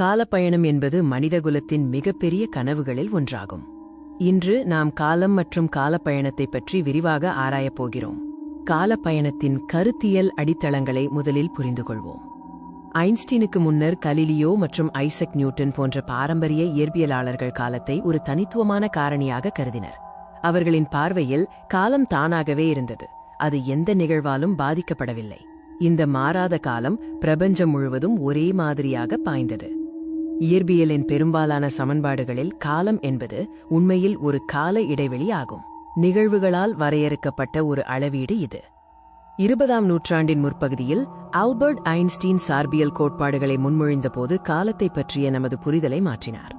காலப்பயணம் என்பது மனிதகுலத்தின் மிகப்பெரிய கனவுகளில் ஒன்றாகும். இன்று நாம் காலம் மற்றும் காலப்பயணத்தை பற்றி விரிவாக ஆராயப் போகிறோம். காலப்பயணத்தின் கருத்தியல் அடித்தளங்களை முதலில் புரிந்து கொள்வோம். ஐன்ஸ்டீனுக்கு முன்னர் கலிலியோ மற்றும் ஐசக் நியூட்டன் போன்ற பாரம்பரிய இயற்பியலாளர்கள் காலத்தை ஒரு தனித்துவமான காரணியாக கருதினர். அவர்களின் பார்வையில் காலம் தானாகவே இருந்தது. அது எந்த நிகழ்வாலும் பாதிக்கப்படவில்லை. இந்த மாறாத காலம் பிரபஞ்சம் முழுவதும் ஒரே மாதிரியாக பாய்ந்தது. இயற்பியலின் பெரும்பாலான சமன்பாடுகளில் காலம் என்பது உண்மையில் ஒரு கால இடைவெளி ஆகும். நிகழ்வுகளால் வரையறுக்கப்பட்ட ஒரு அளவீடு இது. இருபதாம் நூற்றாண்டின் முற்பகுதியில் ஆல்பர்ட் ஐன்ஸ்டீன் சார்பியல் கோட்பாடுகளை முன்மொழிந்தபோது காலத்தை பற்றிய நமது புரிதலை மாற்றினார்.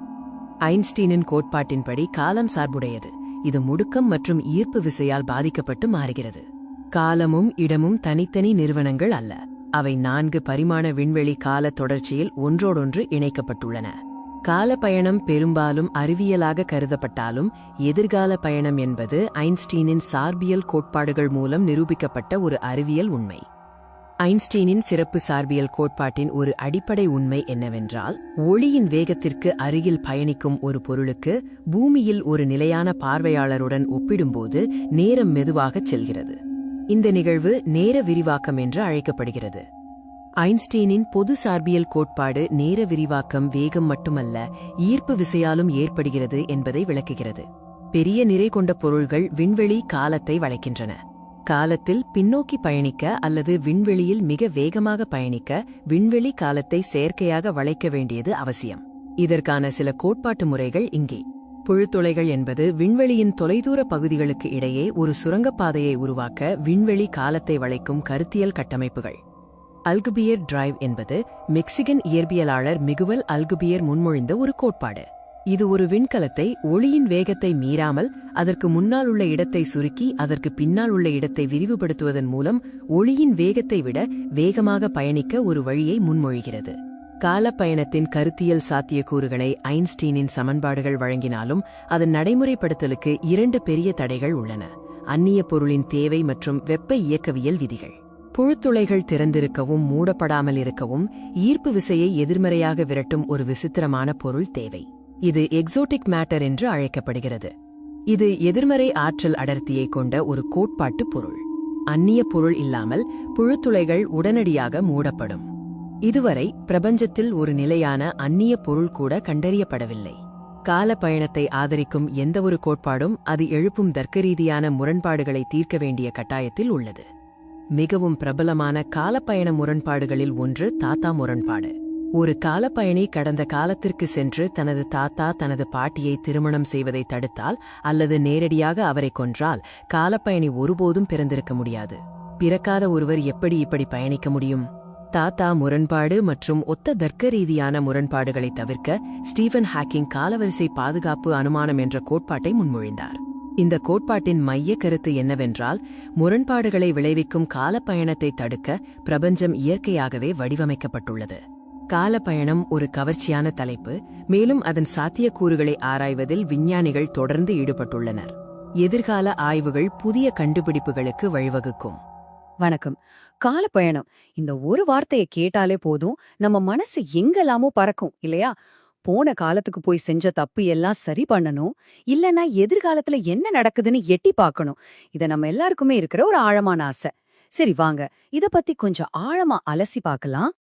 ஐன்ஸ்டீனின் கோட்பாட்டின்படி காலம் சார்புடையது. இது முடுக்கம் மற்றும் ஈர்ப்பு விசையால் பாதிக்கப்பட்டு மாறுகிறது. காலமும் இடமும் தனித்தனி நிறுவனங்கள் அல்ல. அவை நான்கு பரிமாண விண்வெளி கால தொடர்ச்சியில் ஒன்றோடொன்று இணைக்கப்பட்டுள்ளன. கால பயணம் பெரும்பாலும் அறிவியலாக கருதப்பட்டாலும் எதிர்கால பயணம் என்பது ஐன்ஸ்டீனின் சார்பியல் கோட்பாடுகள் மூலம் நிரூபிக்கப்பட்ட ஒரு அறிவியல் உண்மை. ஐன்ஸ்டீனின் சிறப்பு சார்பியல் கோட்பாட்டின் ஒரு அடிப்படை உண்மை என்னவென்றால் ஒளியின் வேகத்திற்கு அருகில் பயணிக்கும் ஒரு பொருளுக்கு பூமியில் ஒரு நிலையான பார்வையாளருடன் ஒப்பிடும்போது நேரம் மெதுவாகச் செல்கிறது. இந்த நிகழ்வு நேர விரிவாக்கம் என்று அழைக்கப்படுகிறது. ஐன்ஸ்டீனின் பொது சார்பியல் கோட்பாடு நேர விரிவாக்கம் வேகம் மட்டுமல்ல ஈர்ப்பு விசையாலும் ஏற்படுகிறது என்பதை விளக்குகிறது. பெரிய நிறை கொண்ட பொருள்கள் விண்வெளி காலத்தை வளைக்கின்றன. காலத்தில் பின்னோக்கி பயணிக்க அல்லது விண்வெளியில் மிக வேகமாக பயணிக்க விண்வெளி காலத்தை செயற்கையாக வளைக்க வேண்டியது அவசியம். இதற்கான சில கோட்பாட்டு முறைகள் இங்கே. புழுத்துளைகள் என்பது விண்வெளியின் தொலைதூர பகுதிகளுக்கு இடையே ஒரு சுரங்கப்பாதையை உருவாக்க விண்வெளி காலத்தை வளைக்கும் கருத்தியல் கட்டமைப்புகள். அல்குபியர் டிரைவ் என்பது மெக்சிகன் இயற்பியலாளர் மிகுவல் அல்குபியர் முன்மொழிந்த ஒரு கோட்பாடு. இது ஒரு விண்கலத்தை ஒளியின் வேகத்தை மீறாமல் அதற்கு முன்னால் உள்ள இடத்தை சுருக்கி அதற்கு பின்னால் உள்ள இடத்தை விரிவுபடுத்துவதன் மூலம் ஒளியின் வேகத்தை விட வேகமாக பயணிக்க ஒரு வழியை முன்மொழிகிறது. காலப்பயணத்தின் கருத்தியல் சாத்தியக்கூறுகளை ஐன்ஸ்டீனின் சமன்பாடுகள் வழங்கினாலும் அதன் நடைமுறைப்படுத்தலுக்கு இரண்டு பெரிய தடைகள் உள்ளன. அந்நிய பொருளின் தேவை மற்றும் வெப்ப இயக்கவியல் விதிகள். புழுத்துளைகள் திறந்திருக்கவும் மூடப்படாமல் இருக்கவும் ஈர்ப்பு விசையை எதிர்மறையாக விரட்டும் ஒரு விசித்திரமான பொருள் தேவை. இது எக்ஸோட்டிக் மேட்டர் என்று அழைக்கப்படுகிறது. இது எதிர்மறை ஆற்றல் அடர்த்தியை கொண்ட ஒரு கோட்பாட்டு பொருள். அந்நிய பொருள் இல்லாமல் புழுத்துளைகள் உடனடியாக மூடப்படும். இதுவரை பிரபஞ்சத்தில் ஒரு நிலையான அந்நிய பொருள் கூட கண்டறியப்படவில்லை. கால பயணத்தை ஆதரிக்கும் எந்தவொரு கோட்பாடும் அது எழுப்பும் தர்க்கரீதியான முரண்பாடுகளை தீர்க்க வேண்டிய கட்டாயத்தில் உள்ளது. மிகவும் பிரபலமான காலப்பயண முரண்பாடுகளில் ஒன்று தாத்தா முரண்பாடு. ஒரு காலப்பயணி கடந்த காலத்திற்கு சென்று தனது தாத்தா தனது பாட்டியை திருமணம் செய்வதை தடுத்தால் அல்லது நேரடியாக அவரை கொன்றால் காலப்பயணி ஒருபோதும் பிறந்திருக்க முடியாது. பிறக்காத ஒருவர் எப்படி இப்படி பயணிக்க முடியும்? தாத்தா முரண்பாடு மற்றும் ஒத்த தர்க்க ரீதியான முரண்பாடுகளை தவிர்க்க ஸ்டீவன் ஹாக்கிங் காலவரிசை பாதுகாப்பு அனுமானம் என்ற கோட்பாட்டை முன்மொழிந்தார். இந்த கோட்பாட்டின் மைய கருத்து என்னவென்றால் முரண்பாடுகளை விளைவிக்கும் காலப்பயணத்தை தடுக்க பிரபஞ்சம் இயற்கையாகவே வடிவமைக்கப்பட்டுள்ளது. காலப்பயணம் ஒரு கவர்ச்சியான தலைப்பு மேலும் அதன் சாத்தியக்கூறுகளை ஆராய்வதில் விஞ்ஞானிகள் தொடர்ந்து ஈடுபட்டுள்ளனர். எதிர்கால ஆய்வுகள் புதிய கண்டுபிடிப்புகளுக்கு வழிவகுக்கும். வணக்கம். காலப்பயணம். இந்த ஒரு வார்த்தையை கேட்டாலே போதும் நம்ம மனசு எங்கெல்லாமோ பறக்கும் இல்லையா? போன காலத்துக்கு போய் செஞ்ச தப்பு எல்லாம் சரி பண்ணணும் இல்லனா எதிர்காலத்துல என்ன நடக்குதுன்னு எட்டி பார்க்கணும். இத நம்ம எல்லாருக்குமே இருக்கிற ஒரு ஆழமான ஆசை. சரி வாங்க. இத பத்தி கொஞ்சம் ஆழமா அலசி பார்க்கலாம்.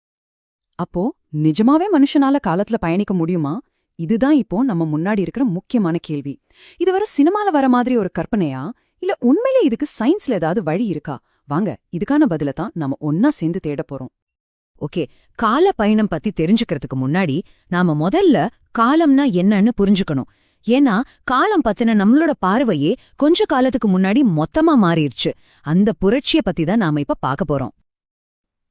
அப்போ நிஜமாவே மனுஷனால காலத்துல பயணிக்க முடியுமா? இதுதான் இப்போ நம்ம முன்னாடி இருக்கிற முக்கியமான கேள்வி. இது வர சினிமால வர மாதிரி ஒரு கற்பனையா? இல்ல உண்மையிலே இதுக்கு சயின்ஸ்ல ஏதாவது வழி இருக்கா? வாங்க இதுக்கான பதில தான் நாம ஒன்னா சேர்ந்து தேட போறோம். ஓகே கால பயணம் பத்தி தெரிஞ்சுக்கிறதுக்கு முன்னாடி நாம முதல்ல காலம்னா என்னன்னு புரிஞ்சுக்கணும். ஏன்னா காலம் பத்தின நம்மளோட பார்வையே கொஞ்ச காலத்துக்கு முன்னாடி மொத்தமா மாறிடுச்சு. அந்த புரட்சிய பத்தி தான் நாம இப்ப பார்க்க போறோம்.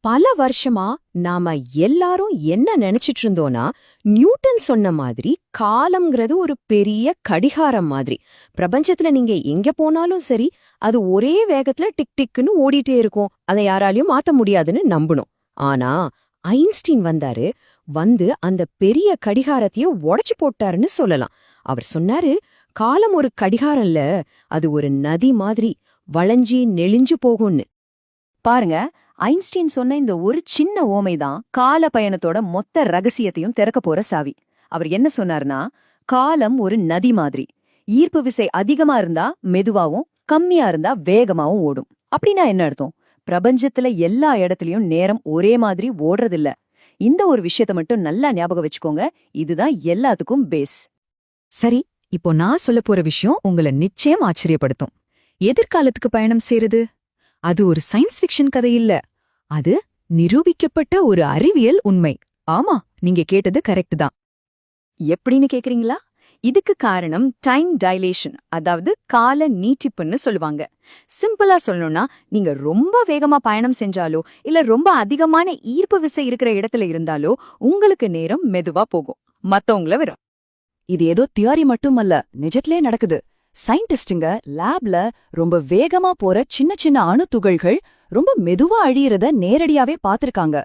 பல வருஷமா நாம எல்லாரும் என்ன நினைச்சிட்டு இருந்தோம்னா நியூட்டன் சொன்ன மாதிரி காலம்ங்கிறது ஒரு பெரிய கடிகாரம் மாதிரி. பிரபஞ்சத்துல நீங்க எங்க போனாலும் சரி அது ஒரே வேகத்துல டிக் டிக்குன்னு ஓடிட்டே இருக்கும். அதை யாராலையும் மாத்த முடியாதுன்னு நம்பணும். ஆனா ஐன்ஸ்டீன் வந்தாரு. வந்து அந்த பெரிய கடிகாரத்தையே உடைச்சு போட்டாருன்னு சொல்லலாம். அவர் சொன்னாரு காலம் ஒரு கடிகாரம் இல்ல அது ஒரு நதி மாதிரி வளைஞ்சி நெளிஞ்சு போகும்னு. பாருங்க ஐன்ஸ்டீன் சொன்ன இந்த ஒரு சின்ன ஓமை தான் கால பயணத்தோட மொத்த ரகசியத்தையும் திறக்க போற சாவி. அவர் என்ன சொன்னார்னா காலம் ஒரு நதி மாதிரி. ஈர்ப்பு விசை அதிகமா இருந்தா மெதுவாவும் கம்மியா இருந்தா வேகமாவும் ஓடும். அப்படின்னா என்ன அர்த்தம்? பிரபஞ்சத்துல எல்லா இடத்துலயும் நேரம் ஒரே மாதிரி ஓடுறதில்ல. இந்த ஒரு விஷயத்த மட்டும் நல்லா ஞாபகம் வச்சுக்கோங்க. இதுதான் எல்லாத்துக்கும் பேஸ் சரி இப்போ நான் சொல்ல போற விஷயம் உங்களை நிச்சயம் ஆச்சரியப்படுத்தும். எதிர்காலத்துக்கு பயணம் செய்யறது அது ஒரு சயின்ஸ் ஃபிக்ஷன் கதை இல்ல. அது நிரூபிக்கப்பட்ட ஒரு அறிவியல் உண்மை. ஆமா நீங்க கேட்டது கரெக்ட் தான். எப்படின்னு கேக்குறீங்களா? இதுக்கு காரணம் டைம் டைலேஷன் அதாவது கால நீட்டிப்புன்னு சொல்லுவாங்க. சிம்பிளா சொல்லணும்னா நீங்க ரொம்ப வேகமா பயணம் செஞ்சாலோ இல்ல ரொம்ப அதிகமான ஈர்ப்பு விசை இருக்கிற இடத்துல இருந்தாலோ உங்களுக்கு நேரம் மெதுவா போகும். மத்தவங்கள விட. இது ஏதோ தியரி மட்டுமல்ல நிஜத்திலே நடக்குது. சயின்டிஸ்டுங்க லேப்ல ரொம்ப வேகமா போற சின்ன சின்ன அணு துகள்கள் ரொம்ப மெதுவா அழியறத நேரடியாவே பாத்திருக்காங்க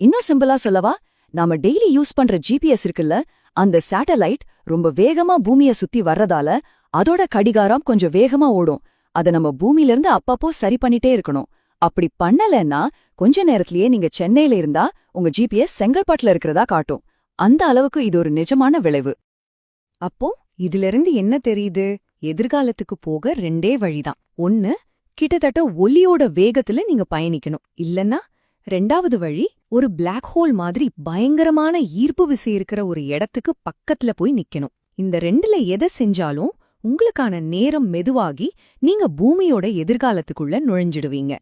இன்னும் சிம்பிளா சொல்லவா நாம டெய்லி யூஸ் பண்ற ஜிபிஎஸ் இருக்குல்ல அந்த சேட்டலைட் ரொம்ப வேகமா பூமிய சுத்தி வர்றதால அதோட கடிகாரம் கொஞ்சம் வேகமா ஓடும். அத நம்ம பூமியிலிருந்து அப்பப்போ சரி பண்ணிட்டே இருக்கணும். அப்படி பண்ணலன்னா கொஞ்ச நேரத்திலேயே நீங்க சென்னையில இருந்தா உங்க ஜிபிஎஸ் செங்கல்பட்டுல இருக்கிறதா காட்டும். அந்த அளவுக்கு இது ஒரு நிஜமான விளைவு. அப்போ இதிலிருந்து என்ன தெரியுது? எதிர்காலத்துக்கு போக ரெண்டே வழிதான். ஒன்னு கிட்டத்தட்ட ஒலியோட வேகத்துல நீங்க பயணிக்கணும். இல்லன்னா ரெண்டாவது வழி ஒரு பிளாக் ஹோல் மாதிரி பயங்கரமான ஈர்ப்பு விசை இருக்கிற ஒரு இடத்துக்கு பக்கத்துல போய் நிக்கணும். இந்த ரெண்டுல எதை செஞ்சாலும் உங்களுக்கான நேரம் மெதுவாகி நீங்க பூமியோட எதிர்காலத்துக்குள்ள நுழைஞ்சிடுவீங்க.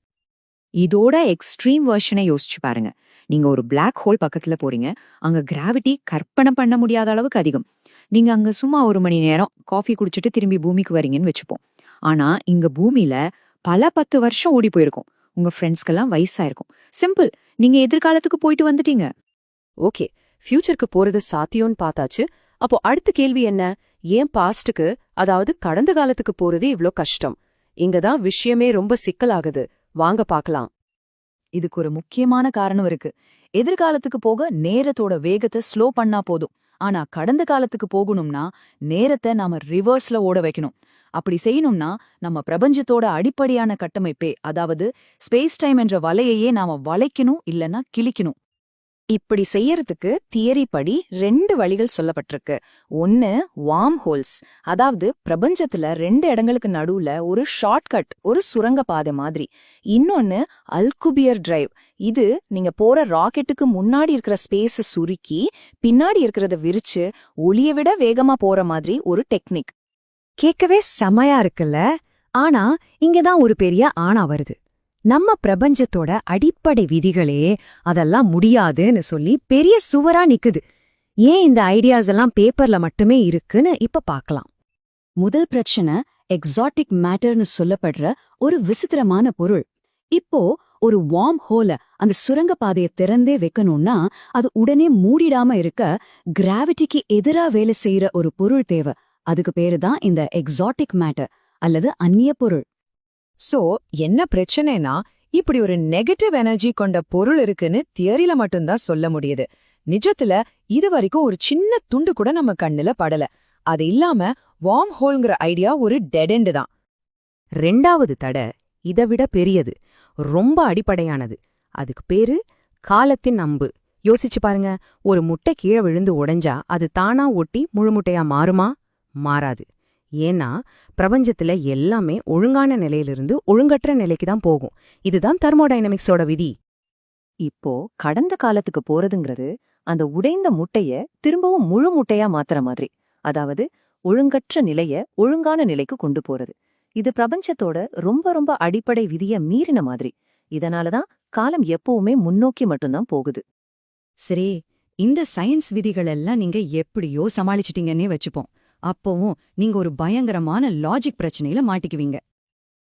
இதோட எக்ஸ்ட்ரீம் வெர்ஷனை யோசிச்சு பாருங்க. நீங்க ஒரு பிளாக் ஹோல் பக்கத்துல போறீங்க. அங்க கிராவிட்டி கற்பனை பண்ண முடியாத அளவுக்கு அதிகம். நீங்க அங்க சும்மா ஒரு மணி நேரம் காஃபி குடிச்சிட்டு திரும்பி பூமிக்கு வரீங்கன்னு வச்சுப்போம். ஆனா இங்க பூமியில பல பத்து வருஷம் ஓடி போயிருக்கும். உங்க ஃப்ரெண்ட்ஸ்க்கெல்லாம் வயசாயிருக்கும். சிம்பிள் நீங்க எதிர்காலத்துக்கு போயிட்டு வந்துட்டீங்க. ஓகே. ஃபியூச்சருக்கு போறது சாத்தியம்னு பார்த்தாச்சு. அப்போ அடுத்த கேள்வி என்ன? ஏன் பாஸ்டுக்கு அதாவது கடந்த காலத்துக்கு போறது இவ்ளோ கஷ்டம்? இங்க தான் விஷயமே ரொம்ப சிக்கலாகுது. வாங்க பார்க்கலாம். இதுக்கு ஒரு முக்கியமான காரணம் இருக்கு. எதிர்காலத்துக்கு போக நேரத்தோட வேகத்தை ஸ்லோ பண்ணா போதும். ஆனா கடந்த காலத்துக்கு போகணும்னா நேரத்தை நாம ரிவர்ஸ்ல ஓட வைக்கணும். அப்படி செய்யணும்னா நம்ம பிரபஞ்சத்தோட அடிப்படையான கட்டமைப்பே அதாவது ஸ்பேஸ் டைம் என்ற வலையையே நாம வளைக்கணும் இல்லனா கிழிக்கணும். இப்படி செய்யறதுக்கு தியரி படி ரெண்டு வழிகள் சொல்லப்பட்டிருக்கு. ஒன்னு வார்ம் ஹோல்ஸ் அதாவது பிரபஞ்சத்துல ரெண்டு இடங்களுக்கு நடுவுல ஒரு ஷார்ட்கட் ஒரு சுரங்க பாதை மாதிரி. இன்னொன்னு அல்குபியர் டிரைவ் இது நீங்க போற ராக்கெட்டுக்கு முன்னாடி இருக்கிற ஸ்பேஸ சுருக்கி பின்னாடி இருக்கிறத விரிச்சு ஒளிய விட வேகமா போற மாதிரி ஒரு டெக்னிக் கேட்கவே செமையா இருக்குல்ல? ஆனா இங்கதான் ஒரு பெரிய ஆணா வருது. நம்ம பிரபஞ்சத்தோட அடிப்படை விதிகளே அதெல்லாம் முடியாதுன்னு சொல்லி பெரிய சுவரா நிக்குது. ஏன் இந்த ஐடியாஸ் எல்லாம் பேப்பர்ல மட்டுமே இருக்குன்னு இப்ப பார்க்கலாம் முதல் பிரச்சனை எக்ஸாட்டிக் மேட்டர்னு சொல்லப்படுற ஒரு விசித்திரமான பொருள். இப்போ ஒரு வார்ம் ஹோல அந்த சுரங்க பாதையை திறந்தே வைக்கணும்னா அது உடனே மூடிடாம இருக்க கிராவிட்டிக்கு எதிரா வேலை செய்யற ஒரு பொருள் தேவை. அதுக்கு பேரு தான் இந்த எக்ஸாட்டிக் மேட்டர் அல்லது அந்நிய பொருள். சோ என்ன பிரச்சனைனா இப்படி ஒரு நெகட்டிவ் எனர்ஜி கொண்ட பொருள் இருக்குன்னு தியரியில மட்டும்தான் சொல்ல முடியுது. நிஜத்துல இது வரைக்கும் ஒரு சின்ன துண்டு கூட நம்ம கண்ணுல படல. அது இல்லாம வார்ம் ஹோல்ங்கிற ஐடியா ஒரு டெடெண்டு தான். ரெண்டாவது தடை இதை விட பெரியது. ரொம்ப அடிப்படையானது. அதுக்கு பேரு காலத்தின் அம்பு. யோசிச்சு பாருங்க ஒரு முட்டை கீழே விழுந்து உடைஞ்சா அது தானா ஒட்டி முழு முட்டையா மாறுமா? மாறாது. ஏன்னா பிரபஞ்சத்துல எல்லாமே ஒழுங்கான நிலையிலிருந்து ஒழுங்கற்ற நிலைக்கு தான் போகும். இதுதான் தெர்மோடைனமிக்ஸோட விதி. இப்போ கடந்த காலத்துக்கு போறதுங்கிறது அந்த உடைந்த முட்டைய திரும்பவும் முழு முட்டையா மாத்துற மாதிரி. அதாவது ஒழுங்கற்ற நிலைய ஒழுங்கான நிலைக்கு கொண்டு போறது. இது பிரபஞ்சத்தோட ரொம்ப ரொம்ப அடிப்படை விதிய மீறின மாதிரி. இதனாலதான் காலம் எப்பவுமே முன்னோக்கி மட்டும்தான் போகுது. சரி இந்த சயின்ஸ் விதிகள் எல்லாம் நீங்க எப்படியோ சமாளிச்சிட்டீங்கன்னே வச்சுப்போம். அப்பவும் நீங்க ஒரு பயங்கரமான லாஜிக் பிரச்சனையில மாட்டிக்குவீங்க.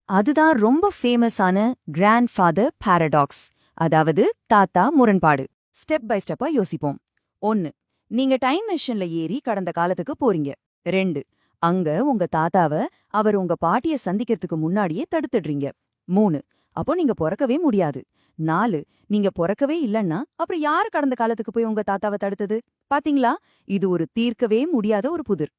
அதுதான் ரொம்ப ஃபேமஸான கிராண்ட் ஃபாதர் பாரடாக்ஸ் அதாவது தாத்தா முரண்பாடு. ஸ்டெப் பை ஸ்டெப்பா யோசிப்போம். ஒன்னு நீங்க டைம் மிஷின்ல ஏறி கடந்த காலத்துக்கு போறீங்க. ரெண்டு அங்க உங்க தாத்தாவ அவர் உங்க பாட்டிய சந்திக்கிறதுக்கு முன்னாடியே தடுத்துடுறீங்க. மூணு அப்போ நீங்க பிறக்கவே முடியாது. நாலு நீங்க பிறக்கவே இல்லைன்னா அப்புறம் யாரு கடந்த காலத்துக்கு போய் உங்க தாத்தாவை தடுத்தது? பாத்தீங்களா? இது ஒரு தீர்க்கவே முடியாத ஒரு புதிர்.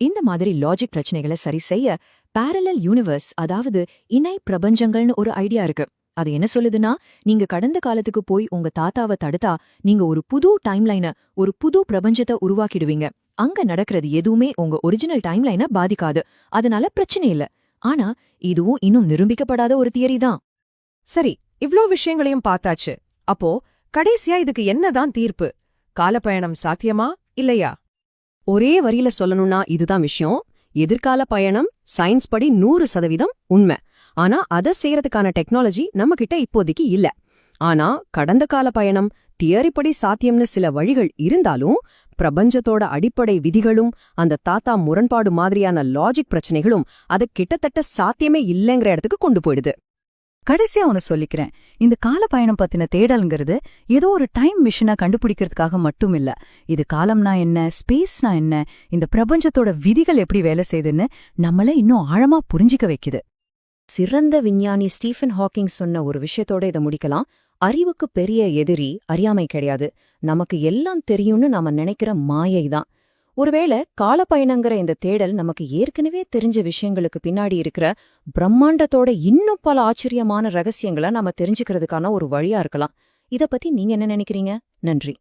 இந்த மாதிரி லாஜிக் பிரச்சனைகளை சரி செய்ய பேரலல் யூனிவர்ஸ் அதாவது இணை பிரபஞ்சங்கள்னு ஒரு ஐடியா இருக்கு. அது என்ன சொல்லுதுன்னா நீங்க கடந்த காலத்துக்கு போய் உங்க தாத்தாவை தடுத்தா நீங்க ஒரு புது டைம்லைன ஒரு புது பிரபஞ்சத்தை உருவாக்கிடுவீங்க. அங்க நடக்கிறது எதுவுமே உங்க ஒரிஜினல் டைம்லைன பாதிக்காது. அதனால பிரச்சனை இல்ல. ஆனா இதுவும் இன்னும் நிரூபிக்கப்படாத ஒரு தியரி தான். சரி இவ்ளோ விஷயங்களையும் பார்த்தாச்சு. அப்போ கடைசியா இதுக்கு என்னதான் தீர்ப்பு? காலப்பயணம் சாத்தியமா இல்லையா? ஒரே வரியில சொல்லணும்னா இதுதான் விஷயம். எதிர்கால பயணம் சயின்ஸ் படி நூறு சதவீதம் உண்மை. ஆனா அதை செய்யறதுக்கான டெக்னாலஜி நம்ம கிட்ட இப்போதைக்கு இல்ல. ஆனா கடந்த கால பயணம் தியரிப்படி சாத்தியம்னு சில வழிகள் இருந்தாலும் பிரபஞ்சத்தோட அடிப்படை விதிகளும் அந்த தாத்தா முரண்பாடு மாதிரியான லாஜிக் பிரச்சனைகளும் அதை கிட்டத்தட்ட சாத்தியமே இல்லைங்கிற இடத்துக்கு கொண்டு போயிடுது. கடைசியா ஒன்று சொல்லிக்கிறேன். இந்த காலப்பயணம் பத்தின தேடல்ங்கிறது ஏதோ ஒரு டைம் மிஷினை கண்டுபிடிக்கிறதுக்காக மட்டும் இல்ல இது காலம்னா என்ன ஸ்பேஸ்னா என்ன இந்த பிரபஞ்சத்தோட விதிகள் எப்படி வேலை செய்யுதுன்னு நம்மள இன்னும் ஆழமா புரிஞ்சிக்க வைக்குது. சிறந்த விஞ்ஞானி ஸ்டீஃபன் ஹாக்கிங் சொன்ன ஒரு விஷயத்தோட இதை முடிக்கலாம். அறிவுக்கு பெரிய எதிரி அறியாமை கிடையாது. நமக்கு எல்லாம் தெரியும்னு நாம நினைக்கிற மாயை தான் ஒருவேளை காலப்பயணங்கிற இந்த தேடல் நமக்கு ஏற்கனவே தெரிஞ்ச விஷயங்களுக்கு பின்னாடி இருக்கிற பிரம்மாண்டத்தோட இன்னும் பல ஆச்சரியமான ரகசியங்களை நாம தெரிஞ்சுக்கிறதுக்கான ஒரு வழியா இருக்கலாம். இத பத்தி நீங்க என்ன நினைக்கிறீங்க? நன்றி.